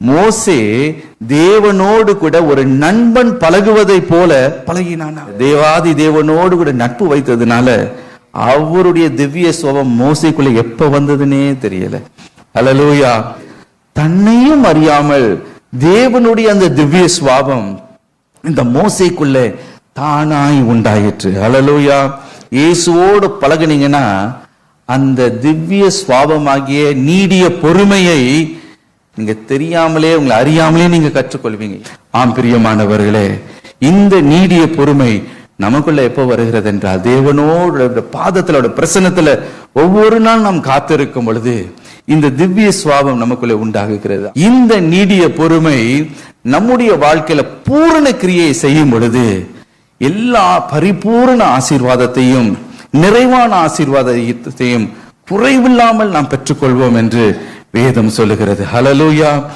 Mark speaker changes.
Speaker 1: மோசே தேவனோடு கூட ஒரு நண்பன் பழகுவதை போல பழகினானா? தேவாதி தேவனோடு கூட நட்பு வைத்ததுனால அவருடைய திவ்ய சுவம் மோசைக்குள்ள எப்ப வந்ததுன்னே தெரியல. அல்லேலூயா. தன்னையும் அறியாமல் தேவனுடைய அந்த திவ்ய சுவாபம் இந்த மோசைக்குள்ள தானாய் உண்டாயிற்று. அல்லேலூயா. இயேசுவோடு பழகுனீங்கன்னா அந்த திவ்ய சுவாபமாகிய நீடிய பொறுமையை நீங்க தெரியாமலே உங்களை அறியாமலே நீங்க கற்றுக்கொள்வீங்க. ஆம் பிரியமானவர்களே இந்த நீடிய பொறுமை நமக்குள்ள எப்போ வருகிறது என்றால் தேவனோட அவருடைய பாதத்துல பிரசன்னத்துல ஒவ்வொரு நாள் நாம் காத்திருக்கும் பொழுது இந்த திவ்ய சுவாபம் நமக்குள்ள உண்டாகுகிறது. இந்த நீடிய பொறுமை நம்முடைய வாழ்க்கையில பூரண கிரியை செய்யும் பொழுது எல்லா பரிபூரண ஆசீர்வாதத்தையும் நிறைவான ஆசீர்வாதத்தையும் குறைவில்லாமல் நாம் பெற்றுக்கொள்வோம் என்று வேதம் சொல்லுகிறது. ஹலலூயா